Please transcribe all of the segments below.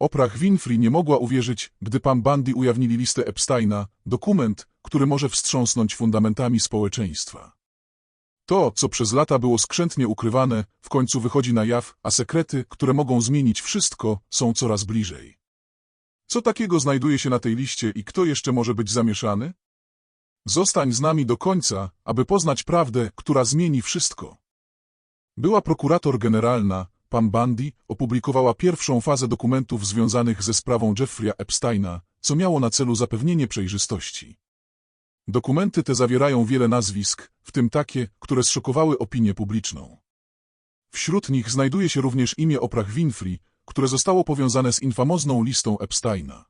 Oprah Winfrey nie mogła uwierzyć, gdy Pam Bundy ujawnili listę Epsteina, dokument, który może wstrząsnąć fundamentami społeczeństwa. To, co przez lata było skrzętnie ukrywane, w końcu wychodzi na jaw, a sekrety, które mogą zmienić wszystko, są coraz bliżej. Co takiego znajduje się na tej liście i kto jeszcze może być zamieszany? Zostań z nami do końca, aby poznać prawdę, która zmieni wszystko. Była prokurator generalna, Pam Bundy, opublikowała pierwszą fazę dokumentów związanych ze sprawą Jeffrey'a Epsteina, co miało na celu zapewnienie przejrzystości. Dokumenty te zawierają wiele nazwisk, w tym takie, które zszokowały opinię publiczną. Wśród nich znajduje się również imię Oprah Winfrey, które zostało powiązane z infamozną listą Epsteina.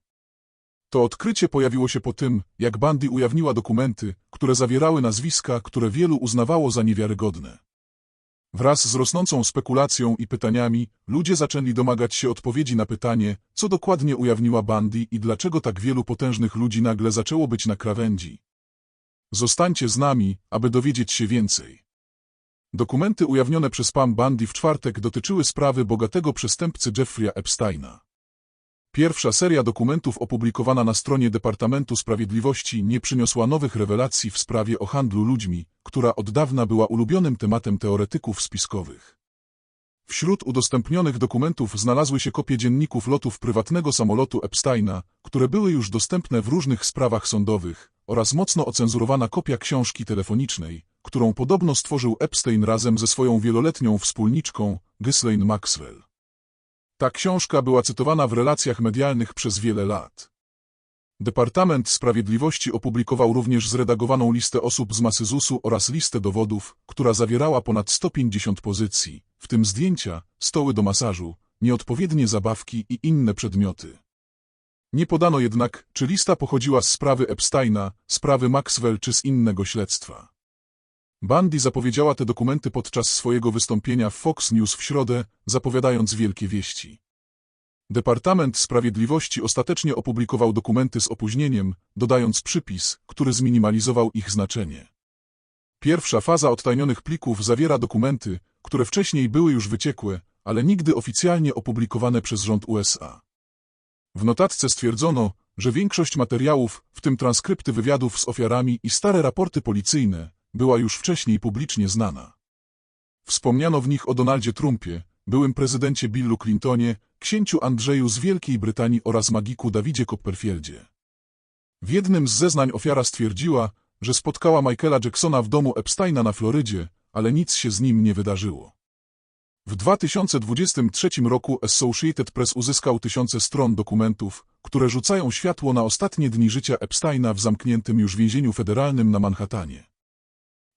To odkrycie pojawiło się po tym, jak Bundy ujawniła dokumenty, które zawierały nazwiska, które wielu uznawało za niewiarygodne. Wraz z rosnącą spekulacją i pytaniami, ludzie zaczęli domagać się odpowiedzi na pytanie, co dokładnie ujawniła Bundy i dlaczego tak wielu potężnych ludzi nagle zaczęło być na krawędzi. Zostańcie z nami, aby dowiedzieć się więcej. Dokumenty ujawnione przez Pam Bundy w czwartek dotyczyły sprawy bogatego przestępcy Jeffrey'a Epsteina. Pierwsza seria dokumentów opublikowana na stronie Departamentu Sprawiedliwości nie przyniosła nowych rewelacji w sprawie o handlu ludźmi, która od dawna była ulubionym tematem teoretyków spiskowych. Wśród udostępnionych dokumentów znalazły się kopie dzienników lotów prywatnego samolotu Epsteina, które były już dostępne w różnych sprawach sądowych, oraz mocno ocenzurowana kopia książki telefonicznej, którą podobno stworzył Epstein razem ze swoją wieloletnią wspólniczką, Ghislaine Maxwell. Ta książka była cytowana w relacjach medialnych przez wiele lat. Departament Sprawiedliwości opublikował również zredagowaną listę osób z masy ZUS-u oraz listę dowodów, która zawierała ponad 150 pozycji, w tym zdjęcia, stoły do masażu, nieodpowiednie zabawki i inne przedmioty. Nie podano jednak, czy lista pochodziła z sprawy Epsteina, sprawy Maxwell czy z innego śledztwa. Bundy zapowiedziała te dokumenty podczas swojego wystąpienia w Fox News w środę, zapowiadając wielkie wieści. Departament Sprawiedliwości ostatecznie opublikował dokumenty z opóźnieniem, dodając przypis, który zminimalizował ich znaczenie. Pierwsza faza odtajnionych plików zawiera dokumenty, które wcześniej były już wyciekłe, ale nigdy oficjalnie opublikowane przez rząd USA. W notatce stwierdzono, że większość materiałów, w tym transkrypty wywiadów z ofiarami i stare raporty policyjne, była już wcześniej publicznie znana. Wspomniano w nich o Donaldzie Trumpie, byłym prezydencie Billu Clintonie, księciu Andrzeju z Wielkiej Brytanii oraz magiku Dawidzie Copperfieldzie. W jednym z zeznań ofiara stwierdziła, że spotkała Michaela Jacksona w domu Epsteina na Florydzie, ale nic się z nim nie wydarzyło. W 2023 roku Associated Press uzyskał tysiące stron dokumentów, które rzucają światło na ostatnie dni życia Epsteina w zamkniętym już więzieniu federalnym na Manhattanie.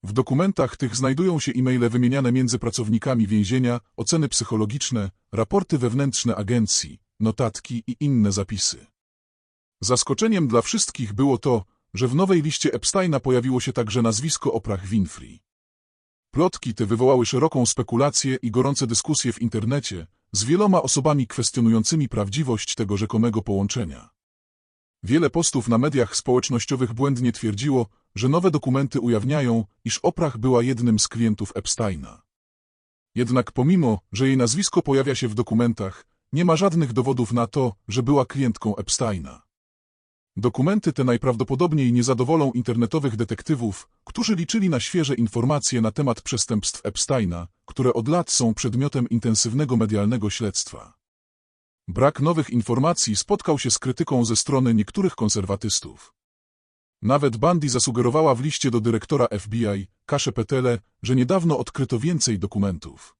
W dokumentach tych znajdują się e-maile wymieniane między pracownikami więzienia, oceny psychologiczne, raporty wewnętrzne agencji, notatki i inne zapisy. Zaskoczeniem dla wszystkich było to, że w nowej liście Epsteina pojawiło się także nazwisko Oprah Winfrey. Plotki te wywołały szeroką spekulację i gorące dyskusje w internecie, z wieloma osobami kwestionującymi prawdziwość tego rzekomego połączenia. Wiele postów na mediach społecznościowych błędnie twierdziło, że nowe dokumenty ujawniają, iż Oprah była jednym z klientów Epsteina. Jednak pomimo, że jej nazwisko pojawia się w dokumentach, nie ma żadnych dowodów na to, że była klientką Epsteina. Dokumenty te najprawdopodobniej nie zadowolą internetowych detektywów, którzy liczyli na świeże informacje na temat przestępstw Epsteina, które od lat są przedmiotem intensywnego medialnego śledztwa. Brak nowych informacji spotkał się z krytyką ze strony niektórych konserwatystów. Nawet Bundy zasugerowała w liście do dyrektora FBI, Kasze Petele, że niedawno odkryto więcej dokumentów.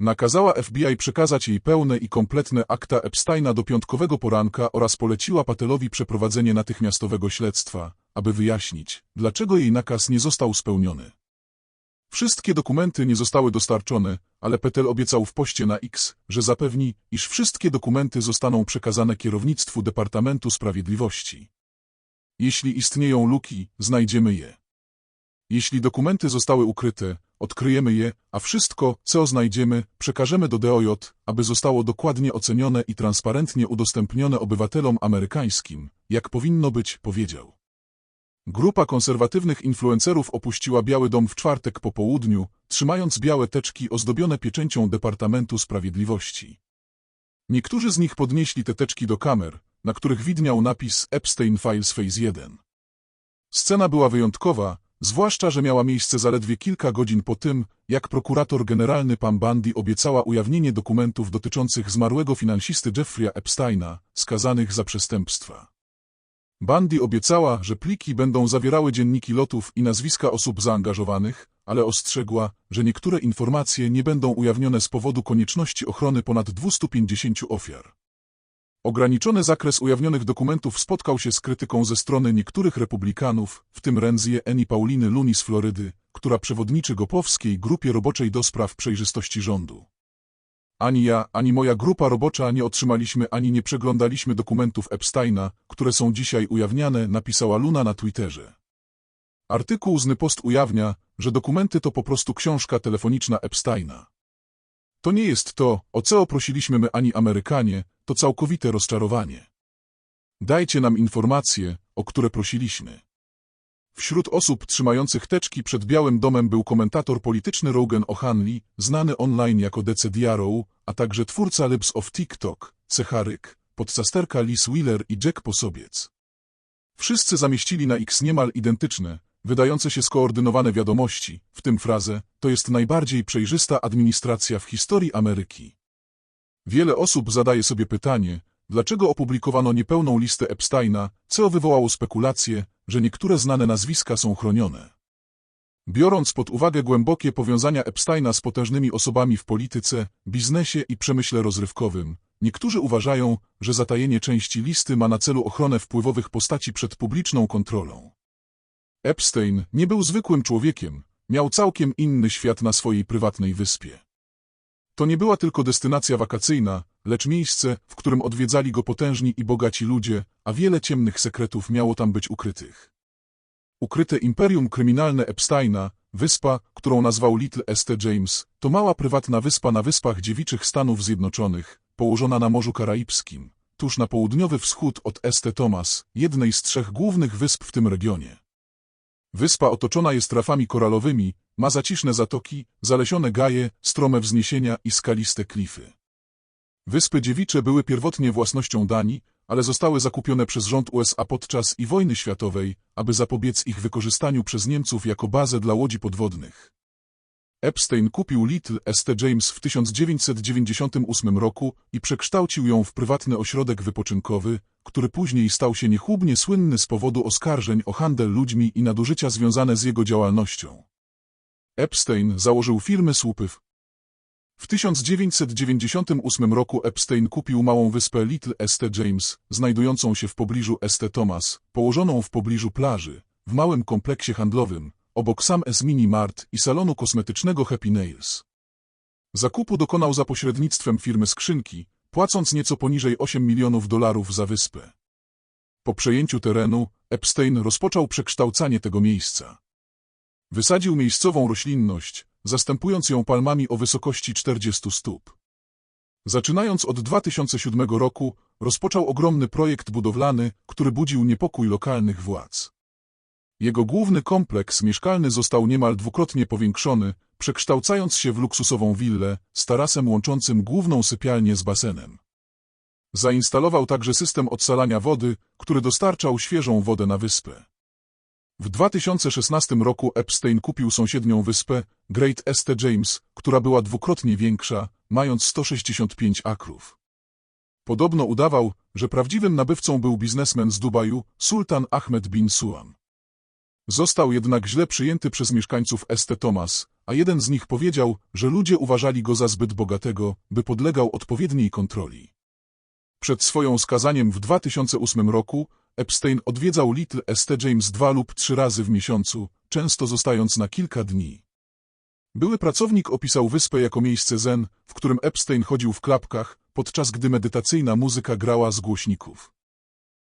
Nakazała FBI przekazać jej pełne i kompletne akta Epsteina do piątkowego poranka oraz poleciła Patelowi przeprowadzenie natychmiastowego śledztwa, aby wyjaśnić, dlaczego jej nakaz nie został spełniony. Wszystkie dokumenty nie zostały dostarczone, ale Petel obiecał w poście na X, że zapewni, iż wszystkie dokumenty zostaną przekazane kierownictwu Departamentu Sprawiedliwości. Jeśli istnieją luki, znajdziemy je. Jeśli dokumenty zostały ukryte, odkryjemy je, a wszystko, co znajdziemy, przekażemy do DOJ, aby zostało dokładnie ocenione i transparentnie udostępnione obywatelom amerykańskim, jak powinno być, powiedział. Grupa konserwatywnych influencerów opuściła Biały Dom w czwartek po południu, trzymając białe teczki ozdobione pieczęcią Departamentu Sprawiedliwości. Niektórzy z nich podnieśli te teczki do kamer, na których widniał napis Epstein Files Phase 1. Scena była wyjątkowa, zwłaszcza, że miała miejsce zaledwie kilka godzin po tym, jak prokurator generalny Pam Bundy obiecała ujawnienie dokumentów dotyczących zmarłego finansisty Jeffrey'a Epsteina, skazanych za przestępstwa. Bundy obiecała, że pliki będą zawierały dzienniki lotów i nazwiska osób zaangażowanych, ale ostrzegła, że niektóre informacje nie będą ujawnione z powodu konieczności ochrony ponad 250 ofiar. Ograniczony zakres ujawnionych dokumentów spotkał się z krytyką ze strony niektórych republikanów, w tym Renzie Eni Pauliny Luni z Florydy, która przewodniczy Gopowskiej Grupie Roboczej do Spraw Przejrzystości Rządu. Ani ja, ani moja grupa robocza nie otrzymaliśmy ani nie przeglądaliśmy dokumentów Epsteina, które są dzisiaj ujawniane, napisała Luna na Twitterze. Artykuł z Post ujawnia, że dokumenty to po prostu książka telefoniczna Epsteina. To nie jest to, o co prosiliśmy my ani Amerykanie, to całkowite rozczarowanie. Dajcie nam informacje, o które prosiliśmy. Wśród osób trzymających teczki przed Białym Domem był komentator polityczny Rogan O'Hanley, znany online jako DC Diarrow, a także twórca Libs of TikTok, Cecharyk, podcasterka Liz Wheeler i Jack Posobiec. Wszyscy zamieścili na X niemal identyczne, wydające się skoordynowane wiadomości, w tym frazę, to jest najbardziej przejrzysta administracja w historii Ameryki. Wiele osób zadaje sobie pytanie, dlaczego opublikowano niepełną listę Epsteina, co wywołało spekulacje, że niektóre znane nazwiska są chronione. Biorąc pod uwagę głębokie powiązania Epsteina z potężnymi osobami w polityce, biznesie i przemyśle rozrywkowym, niektórzy uważają, że zatajenie części listy ma na celu ochronę wpływowych postaci przed publiczną kontrolą. Epstein nie był zwykłym człowiekiem, miał całkiem inny świat na swojej prywatnej wyspie. To nie była tylko destynacja wakacyjna, lecz miejsce, w którym odwiedzali go potężni i bogaci ludzie, a wiele ciemnych sekretów miało tam być ukrytych. Ukryte imperium kryminalne Epsteina, wyspa, którą nazwał Little St. James, to mała prywatna wyspa na Wyspach Dziewiczych Stanów Zjednoczonych, położona na Morzu Karaibskim, tuż na południowy wschód od St. Thomas, jednej z trzech głównych wysp w tym regionie. Wyspa otoczona jest rafami koralowymi, ma zaciszne zatoki, zalesione gaje, strome wzniesienia i skaliste klify. Wyspy Dziewicze były pierwotnie własnością Danii, ale zostały zakupione przez rząd USA podczas I wojny światowej, aby zapobiec ich wykorzystaniu przez Niemców jako bazę dla łodzi podwodnych. Epstein kupił Little St. James w 1998 roku i przekształcił ją w prywatny ośrodek wypoczynkowy, który później stał się niechlubnie słynny z powodu oskarżeń o handel ludźmi i nadużycia związane z jego działalnością. Epstein założył firmy słupów. W 1998 roku Epstein kupił małą wyspę Little St. James, znajdującą się w pobliżu St. Thomas, położoną w pobliżu plaży, w małym kompleksie handlowym, obok Sam S Mini Mart i salonu kosmetycznego Happy Nails. Zakupu dokonał za pośrednictwem firmy skrzynki, płacąc nieco poniżej 8 milionów dolarów za wyspę. Po przejęciu terenu, Epstein rozpoczął przekształcanie tego miejsca. Wysadził miejscową roślinność, zastępując ją palmami o wysokości 40 stóp. Zaczynając od 2007 roku, rozpoczął ogromny projekt budowlany, który budził niepokój lokalnych władz. Jego główny kompleks mieszkalny został niemal dwukrotnie powiększony, przekształcając się w luksusową willę z tarasem łączącym główną sypialnię z basenem. Zainstalował także system odsalania wody, który dostarczał świeżą wodę na wyspę. W 2016 roku Epstein kupił sąsiednią wyspę, Great St. James, która była dwukrotnie większa, mając 165 akrów. Podobno udawał, że prawdziwym nabywcą był biznesmen z Dubaju, Sultan Ahmed bin Suam. Został jednak źle przyjęty przez mieszkańców St. Thomas, a jeden z nich powiedział, że ludzie uważali go za zbyt bogatego, by podlegał odpowiedniej kontroli. Przed swoją skazaniem w 2008 roku Epstein odwiedzał Little St. James dwa lub trzy razy w miesiącu, często zostając na kilka dni. Były pracownik opisał wyspę jako miejsce zen, w którym Epstein chodził w klapkach, podczas gdy medytacyjna muzyka grała z głośników.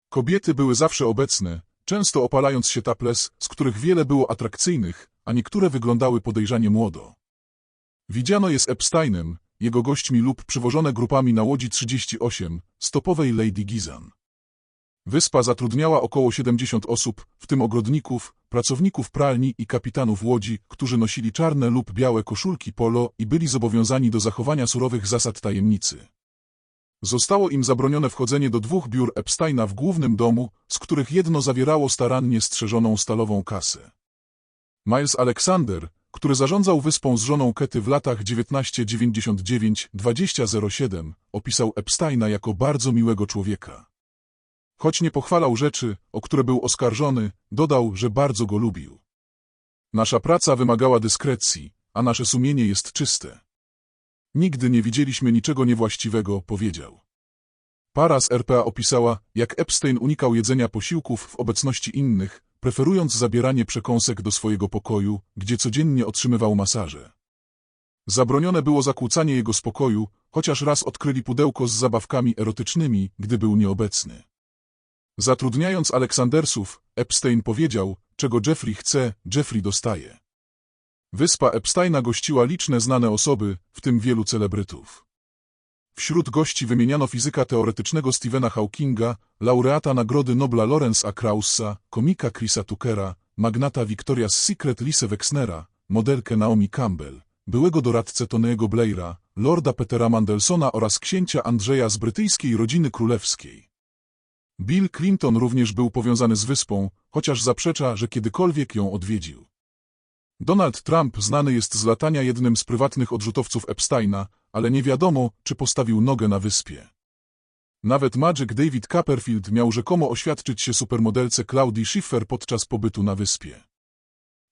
Kobiety były zawsze obecne, często opalając się taples, z których wiele było atrakcyjnych, a niektóre wyglądały podejrzanie młodo. Widziano je z Epsteinem, jego gośćmi lub przywożone grupami na łodzi 38, stopowej Lady Gizan. Wyspa zatrudniała około 70 osób, w tym ogrodników, pracowników pralni i kapitanów łodzi, którzy nosili czarne lub białe koszulki polo i byli zobowiązani do zachowania surowych zasad tajemnicy. Zostało im zabronione wchodzenie do dwóch biur Epsteina w głównym domu, z których jedno zawierało starannie strzeżoną stalową kasę. Miles Alexander, który zarządzał wyspą z żoną Kety w latach 1999-2007, opisał Epsteina jako bardzo miłego człowieka. Choć nie pochwalał rzeczy, o które był oskarżony, dodał, że bardzo go lubił. Nasza praca wymagała dyskrecji, a nasze sumienie jest czyste. Nigdy nie widzieliśmy niczego niewłaściwego, powiedział. Para z RPA opisała, jak Epstein unikał jedzenia posiłków w obecności innych, preferując zabieranie przekąsek do swojego pokoju, gdzie codziennie otrzymywał masaże. Zabronione było zakłócanie jego spokoju, chociaż raz odkryli pudełko z zabawkami erotycznymi, gdy był nieobecny. Zatrudniając Aleksandersów, Epstein powiedział, czego Jeffrey chce, Jeffrey dostaje. Wyspa Epsteina gościła liczne znane osoby, w tym wielu celebrytów. Wśród gości wymieniano fizyka teoretycznego Stephena Hawkinga, laureata Nagrody Nobla Lawrence A. Kraussa, komika Chrisa Tuckera, magnata Victoria's Secret Lise Wexnera, modelkę Naomi Campbell, byłego doradcę Tony'ego Blaira, lorda Petera Mandelsona oraz księcia Andrzeja z brytyjskiej rodziny królewskiej. Bill Clinton również był powiązany z wyspą, chociaż zaprzecza, że kiedykolwiek ją odwiedził. Donald Trump znany jest z latania jednym z prywatnych odrzutowców Epsteina, ale nie wiadomo, czy postawił nogę na wyspie. Nawet Magic David Copperfield miał rzekomo oświadczyć się supermodelce Claudii Schiffer podczas pobytu na wyspie.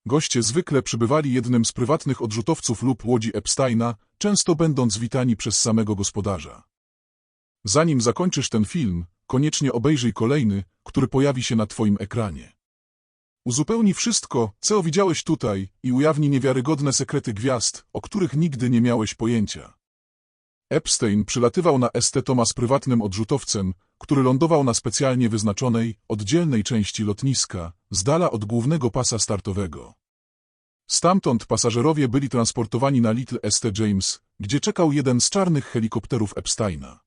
Goście zwykle przybywali jednym z prywatnych odrzutowców lub łodzi Epsteina, często będąc witani przez samego gospodarza. Zanim zakończysz ten film, koniecznie obejrzyj kolejny, który pojawi się na Twoim ekranie. Uzupełni wszystko, co widziałeś tutaj i ujawni niewiarygodne sekrety gwiazd, o których nigdy nie miałeś pojęcia. Epstein przylatywał na St. Thomas prywatnym odrzutowcem, który lądował na specjalnie wyznaczonej, oddzielnej części lotniska, z dala od głównego pasa startowego. Stamtąd pasażerowie byli transportowani na Little St. James, gdzie czekał jeden z czarnych helikopterów Epsteina.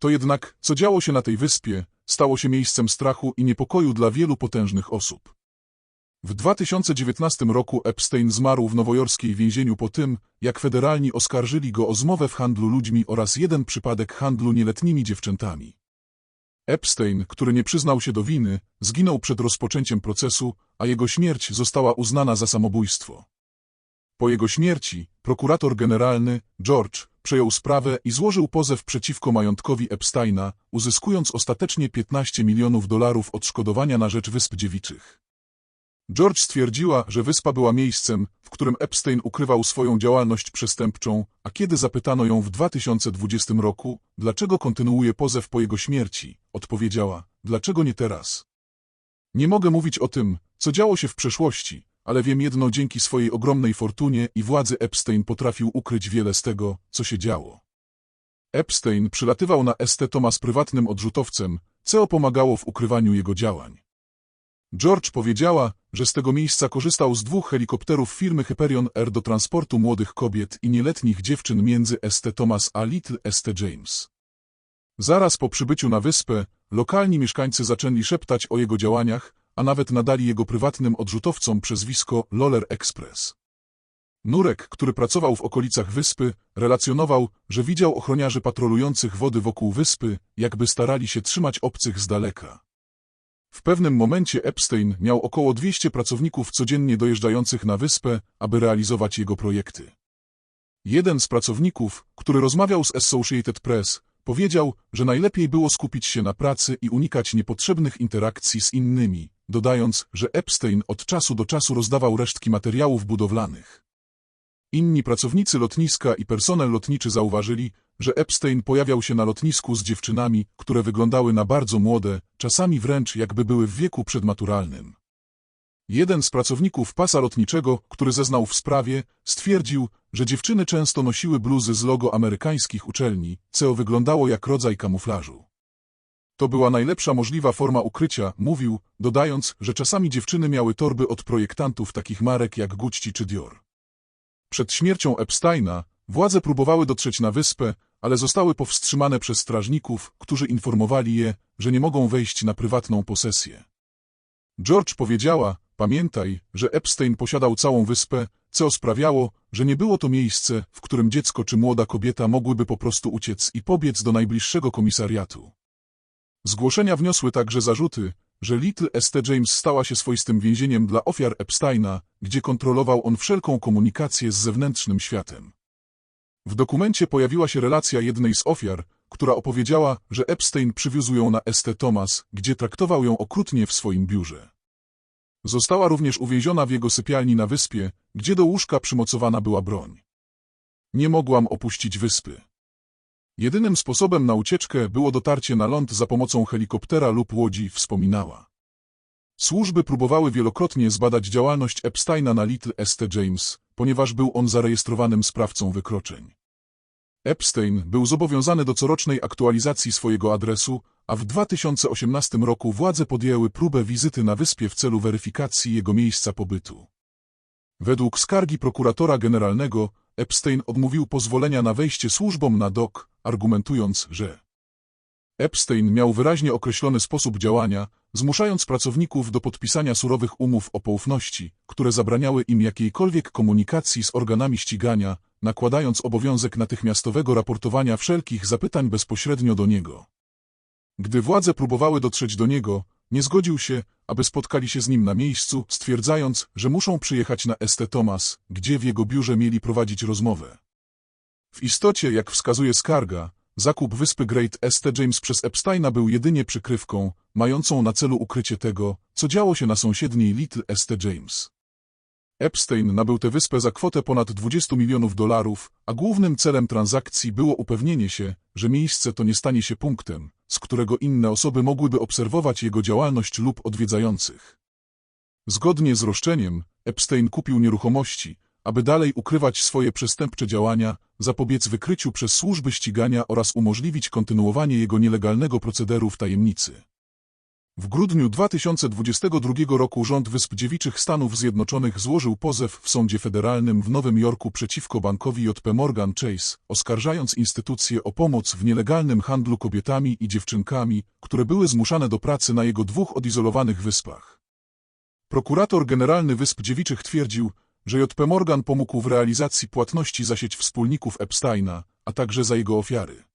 To jednak, co działo się na tej wyspie, stało się miejscem strachu i niepokoju dla wielu potężnych osób. W 2019 roku Epstein zmarł w nowojorskiej więzieniu po tym, jak federalni oskarżyli go o zmowę w handlu ludźmi oraz jeden przypadek handlu nieletnimi dziewczętami. Epstein, który nie przyznał się do winy, zginął przed rozpoczęciem procesu, a jego śmierć została uznana za samobójstwo. Po jego śmierci prokurator generalny George przejął sprawę i złożył pozew przeciwko majątkowi Epsteina, uzyskując ostatecznie 15 milionów dolarów odszkodowania na rzecz Wysp Dziewiczych. George stwierdziła, że wyspa była miejscem, w którym Epstein ukrywał swoją działalność przestępczą, a kiedy zapytano ją w 2020 roku, dlaczego kontynuuje pozew po jego śmierci, odpowiedziała, dlaczego nie teraz? Nie mogę mówić o tym, co działo się w przeszłości, ale wiem jedno dzięki swojej ogromnej fortunie i władzy Epstein potrafił ukryć wiele z tego, co się działo. Epstein przylatywał na St. Thomas prywatnym odrzutowcem, co pomagało w ukrywaniu jego działań. George powiedziała, że z tego miejsca korzystał z dwóch helikopterów firmy Hyperion Air do transportu młodych kobiet i nieletnich dziewczyn między St. Thomas a Little St. James. Zaraz po przybyciu na wyspę, lokalni mieszkańcy zaczęli szeptać o jego działaniach, a nawet nadali jego prywatnym odrzutowcom przezwisko Loller Express. Nurek, który pracował w okolicach wyspy, relacjonował, że widział ochroniarzy patrolujących wody wokół wyspy, jakby starali się trzymać obcych z daleka. W pewnym momencie Epstein miał około 200 pracowników codziennie dojeżdżających na wyspę, aby realizować jego projekty. Jeden z pracowników, który rozmawiał z Associated Press, powiedział, że najlepiej było skupić się na pracy i unikać niepotrzebnych interakcji z innymi, dodając, że Epstein od czasu do czasu rozdawał resztki materiałów budowlanych. Inni pracownicy lotniska i personel lotniczy zauważyli, że Epstein pojawiał się na lotnisku z dziewczynami, które wyglądały na bardzo młode, czasami wręcz jakby były w wieku przedmaturalnym. Jeden z pracowników pasa lotniczego, który zeznał w sprawie, stwierdził, że dziewczyny często nosiły bluzy z logo amerykańskich uczelni, co wyglądało jak rodzaj kamuflażu. To była najlepsza możliwa forma ukrycia, mówił, dodając, że czasami dziewczyny miały torby od projektantów takich marek jak Gucci czy Dior. Przed śmiercią Epsteina władze próbowały dotrzeć na wyspę, ale zostały powstrzymane przez strażników, którzy informowali je, że nie mogą wejść na prywatną posesję. George powiedziała, pamiętaj, że Epstein posiadał całą wyspę, co sprawiało, że nie było to miejsce, w którym dziecko czy młoda kobieta mogłyby po prostu uciec i pobiec do najbliższego komisariatu. Zgłoszenia wniosły także zarzuty, że Little St. James stała się swoistym więzieniem dla ofiar Epsteina, gdzie kontrolował on wszelką komunikację z zewnętrznym światem. W dokumencie pojawiła się relacja jednej z ofiar, która opowiedziała, że Epstein przywiózł ją na St. Thomas, gdzie traktował ją okrutnie w swoim biurze. Została również uwięziona w jego sypialni na wyspie, gdzie do łóżka przymocowana była broń. Nie mogłam opuścić wyspy. Jedynym sposobem na ucieczkę było dotarcie na ląd za pomocą helikoptera lub łodzi, wspominała. Służby próbowały wielokrotnie zbadać działalność Epsteina na Little St. James, ponieważ był on zarejestrowanym sprawcą wykroczeń. Epstein był zobowiązany do corocznej aktualizacji swojego adresu, a w 2018 roku władze podjęły próbę wizyty na wyspie w celu weryfikacji jego miejsca pobytu. Według skargi prokuratora generalnego Epstein odmówił pozwolenia na wejście służbom na dok, argumentując, że Epstein miał wyraźnie określony sposób działania, zmuszając pracowników do podpisania surowych umów o poufności, które zabraniały im jakiejkolwiek komunikacji z organami ścigania, nakładając obowiązek natychmiastowego raportowania wszelkich zapytań bezpośrednio do niego. Gdy władze próbowały dotrzeć do niego, nie zgodził się, aby spotkali się z nim na miejscu, stwierdzając, że muszą przyjechać na St. Thomas, gdzie w jego biurze mieli prowadzić rozmowę. W istocie, jak wskazuje skarga, zakup wyspy Great St. James przez Epsteina był jedynie przykrywką, mającą na celu ukrycie tego, co działo się na sąsiedniej Little St. James. Epstein nabył tę wyspę za kwotę ponad 20 milionów dolarów, a głównym celem transakcji było upewnienie się, że miejsce to nie stanie się punktem, z którego inne osoby mogłyby obserwować jego działalność lub odwiedzających. Zgodnie z roszczeniem, Epstein kupił nieruchomości, aby dalej ukrywać swoje przestępcze działania, zapobiec wykryciu przez służby ścigania oraz umożliwić kontynuowanie jego nielegalnego procederu w tajemnicy. W grudniu 2022 roku rząd Wysp Dziewiczych Stanów Zjednoczonych złożył pozew w sądzie federalnym w Nowym Jorku przeciwko bankowi JP Morgan Chase, oskarżając instytucję o pomoc w nielegalnym handlu kobietami i dziewczynkami, które były zmuszane do pracy na jego dwóch odizolowanych wyspach. Prokurator generalny Wysp Dziewiczych twierdził, że JP Morgan pomógł w realizacji płatności za sieć wspólników Epsteina, a także za jego ofiary.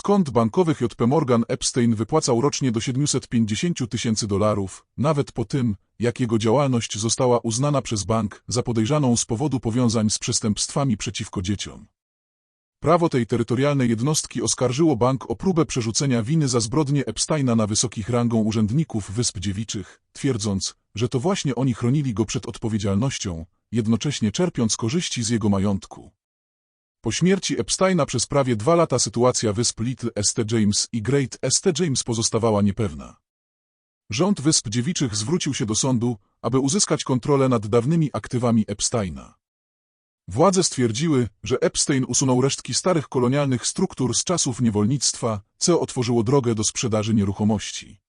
Kont bankowych JP Morgan Epstein wypłacał rocznie do 750 tysięcy dolarów, nawet po tym, jak jego działalność została uznana przez bank za podejrzaną z powodu powiązań z przestępstwami przeciwko dzieciom. Prawo tej terytorialnej jednostki oskarżyło bank o próbę przerzucenia winy za zbrodnie Epsteina na wysokich rangą urzędników Wysp Dziewiczych, twierdząc, że to właśnie oni chronili go przed odpowiedzialnością, jednocześnie czerpiąc korzyści z jego majątku. Po śmierci Epsteina przez prawie dwa lata sytuacja wysp Little St. James i Great St. James pozostawała niepewna. Rząd Wysp Dziewiczych zwrócił się do sądu, aby uzyskać kontrolę nad dawnymi aktywami Epsteina. Władze stwierdziły, że Epstein usunął resztki starych kolonialnych struktur z czasów niewolnictwa, co otworzyło drogę do sprzedaży nieruchomości.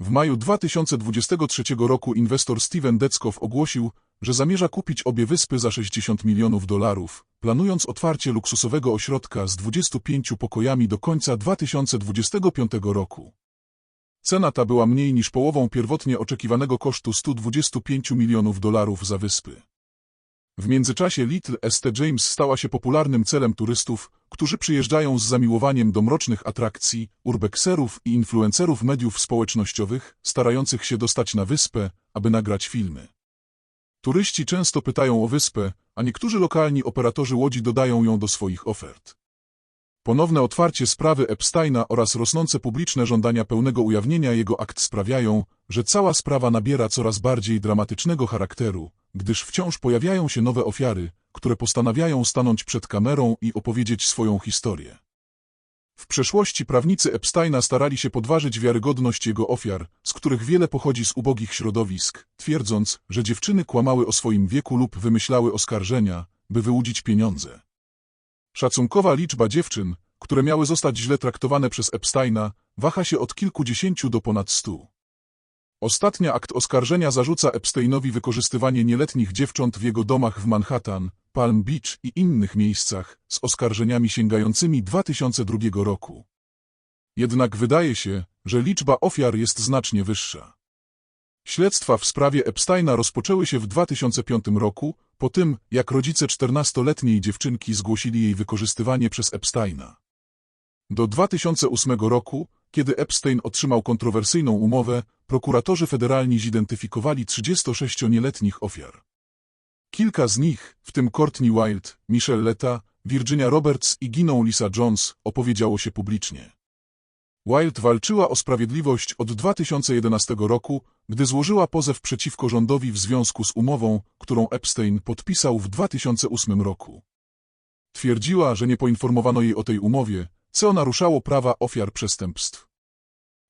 W maju 2023 roku inwestor Steven Deckow ogłosił, że zamierza kupić obie wyspy za 60 milionów dolarów, planując otwarcie luksusowego ośrodka z 25 pokojami do końca 2025 roku. Cena ta była mniej niż połową pierwotnie oczekiwanego kosztu 125 milionów dolarów za wyspy. W międzyczasie Little St. James stała się popularnym celem turystów, którzy przyjeżdżają z zamiłowaniem do mrocznych atrakcji, urbexerów i influencerów mediów społecznościowych, starających się dostać na wyspę, aby nagrać filmy. Turyści często pytają o wyspę, a niektórzy lokalni operatorzy łodzi dodają ją do swoich ofert. Ponowne otwarcie sprawy Epsteina oraz rosnące publiczne żądania pełnego ujawnienia jego akt sprawiają, że cała sprawa nabiera coraz bardziej dramatycznego charakteru, gdyż wciąż pojawiają się nowe ofiary, które postanawiają stanąć przed kamerą i opowiedzieć swoją historię. W przeszłości prawnicy Epsteina starali się podważyć wiarygodność jego ofiar, z których wiele pochodzi z ubogich środowisk, twierdząc, że dziewczyny kłamały o swoim wieku lub wymyślały oskarżenia, by wyłudzić pieniądze. Szacunkowa liczba dziewczyn, które miały zostać źle traktowane przez Epsteina, waha się od kilkudziesięciu do ponad stu. Ostatnia akt oskarżenia zarzuca Epsteinowi wykorzystywanie nieletnich dziewcząt w jego domach w Manhattan, Palm Beach i innych miejscach, z oskarżeniami sięgającymi 2002 roku. Jednak wydaje się, że liczba ofiar jest znacznie wyższa. Śledztwa w sprawie Epsteina rozpoczęły się w 2005 roku, po tym, jak rodzice 14-letniej dziewczynki zgłosili jej wykorzystywanie przez Epsteina. Do 2008 roku, kiedy Epstein otrzymał kontrowersyjną umowę, prokuratorzy federalni zidentyfikowali 36 nieletnich ofiar. Kilka z nich, w tym Courtney Wild, Michelle Letta, Virginia Roberts i giną Lisa Jones, opowiedziało się publicznie. Wild walczyła o sprawiedliwość od 2011 roku, gdy złożyła pozew przeciwko rządowi w związku z umową, którą Epstein podpisał w 2008 roku. Twierdziła, że nie poinformowano jej o tej umowie, co naruszało prawa ofiar przestępstw.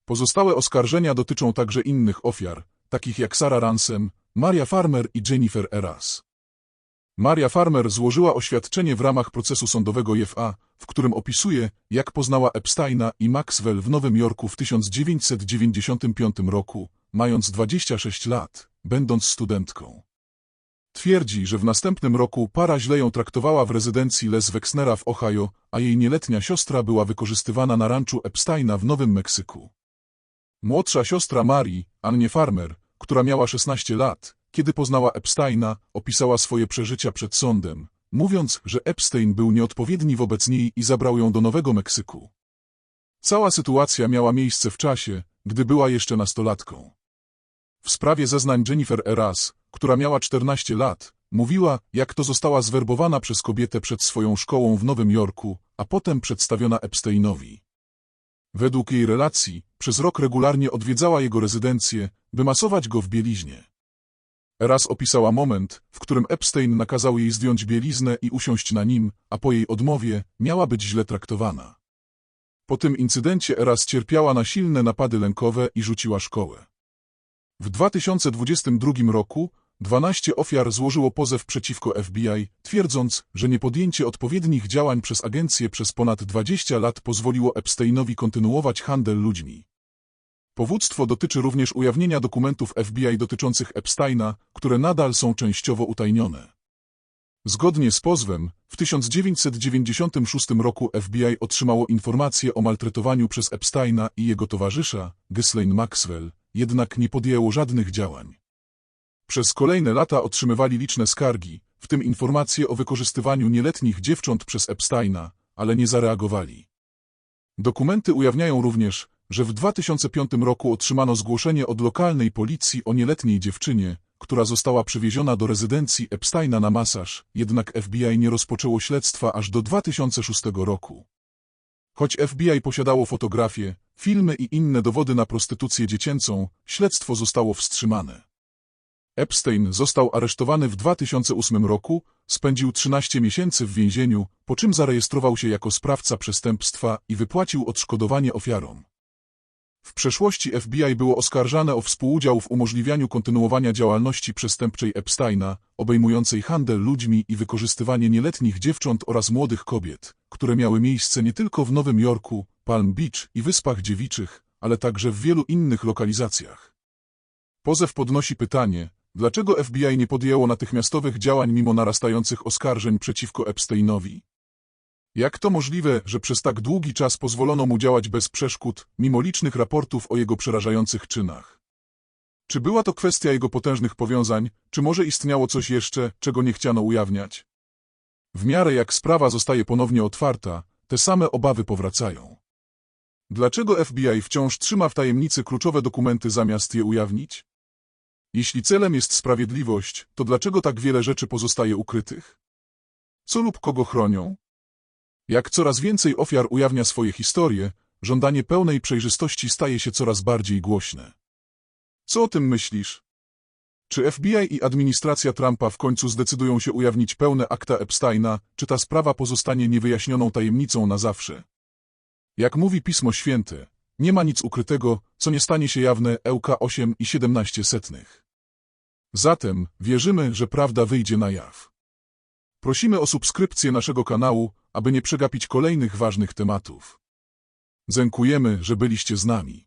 Pozostałe oskarżenia dotyczą także innych ofiar, takich jak Sarah Ransom, Maria Farmer i Jennifer Eras. Maria Farmer złożyła oświadczenie w ramach procesu sądowego JFA, w którym opisuje, jak poznała Epsteina i Maxwell w Nowym Jorku w 1995 roku, mając 26 lat, będąc studentką. Twierdzi, że w następnym roku para źle ją traktowała w rezydencji Les Wexnera w Ohio, a jej nieletnia siostra była wykorzystywana na ranczu Epsteina w Nowym Meksyku. Młodsza siostra Marii, Annie Farmer, która miała 16 lat, kiedy poznała Epsteina, opisała swoje przeżycia przed sądem, mówiąc, że Epstein był nieodpowiedni wobec niej i zabrał ją do Nowego Meksyku. Cała sytuacja miała miejsce w czasie, gdy była jeszcze nastolatką. W sprawie zeznań Jennifer Eras, która miała 14 lat, mówiła, jak to została zwerbowana przez kobietę przed swoją szkołą w Nowym Jorku, a potem przedstawiona Epsteinowi. Według jej relacji, przez rok regularnie odwiedzała jego rezydencję, by masować go w bieliźnie. Raz opisała moment, w którym Epstein nakazał jej zdjąć bieliznę i usiąść na nim, a po jej odmowie miała być źle traktowana. Po tym incydencie Eras cierpiała na silne napady lękowe i rzuciła szkołę. W 2022 roku 12 ofiar złożyło pozew przeciwko FBI, twierdząc, że niepodjęcie odpowiednich działań przez agencję przez ponad 20 lat pozwoliło Epsteinowi kontynuować handel ludźmi. Powództwo dotyczy również ujawnienia dokumentów FBI dotyczących Epsteina, które nadal są częściowo utajnione. Zgodnie z pozwem, w 1996 roku FBI otrzymało informacje o maltretowaniu przez Epsteina i jego towarzysza, Ghislaine Maxwell, jednak nie podjęło żadnych działań. Przez kolejne lata otrzymywali liczne skargi, w tym informacje o wykorzystywaniu nieletnich dziewcząt przez Epsteina, ale nie zareagowali. Dokumenty ujawniają również, że w 2005 roku otrzymano zgłoszenie od lokalnej policji o nieletniej dziewczynie, która została przywieziona do rezydencji Epsteina na masaż, jednak FBI nie rozpoczęło śledztwa aż do 2006 roku. Choć FBI posiadało fotografie, filmy i inne dowody na prostytucję dziecięcą, śledztwo zostało wstrzymane. Epstein został aresztowany w 2008 roku, spędził 13 miesięcy w więzieniu, po czym zarejestrował się jako sprawca przestępstwa i wypłacił odszkodowanie ofiarom. W przeszłości FBI było oskarżane o współudział w umożliwianiu kontynuowania działalności przestępczej Epsteina, obejmującej handel ludźmi i wykorzystywanie nieletnich dziewcząt oraz młodych kobiet, które miały miejsce nie tylko w Nowym Jorku, Palm Beach i Wyspach Dziewiczych, ale także w wielu innych lokalizacjach. Pozew podnosi pytanie, dlaczego FBI nie podjęło natychmiastowych działań mimo narastających oskarżeń przeciwko Epsteinowi? Jak to możliwe, że przez tak długi czas pozwolono mu działać bez przeszkód, mimo licznych raportów o jego przerażających czynach? Czy była to kwestia jego potężnych powiązań, czy może istniało coś jeszcze, czego nie chciano ujawniać? W miarę jak sprawa zostaje ponownie otwarta, te same obawy powracają. Dlaczego FBI wciąż trzyma w tajemnicy kluczowe dokumenty zamiast je ujawnić? Jeśli celem jest sprawiedliwość, to dlaczego tak wiele rzeczy pozostaje ukrytych? Co lub kogo chronią? Jak coraz więcej ofiar ujawnia swoje historie, żądanie pełnej przejrzystości staje się coraz bardziej głośne. Co o tym myślisz? Czy FBI i administracja Trumpa w końcu zdecydują się ujawnić pełne akta Epsteina, czy ta sprawa pozostanie niewyjaśnioną tajemnicą na zawsze? Jak mówi Pismo Święte, nie ma nic ukrytego, co nie stanie się jawne Ełk 8 i 17 setnych. Zatem wierzymy, że prawda wyjdzie na jaw. Prosimy o subskrypcję naszego kanału, aby nie przegapić kolejnych ważnych tematów. Dziękujemy, że byliście z nami.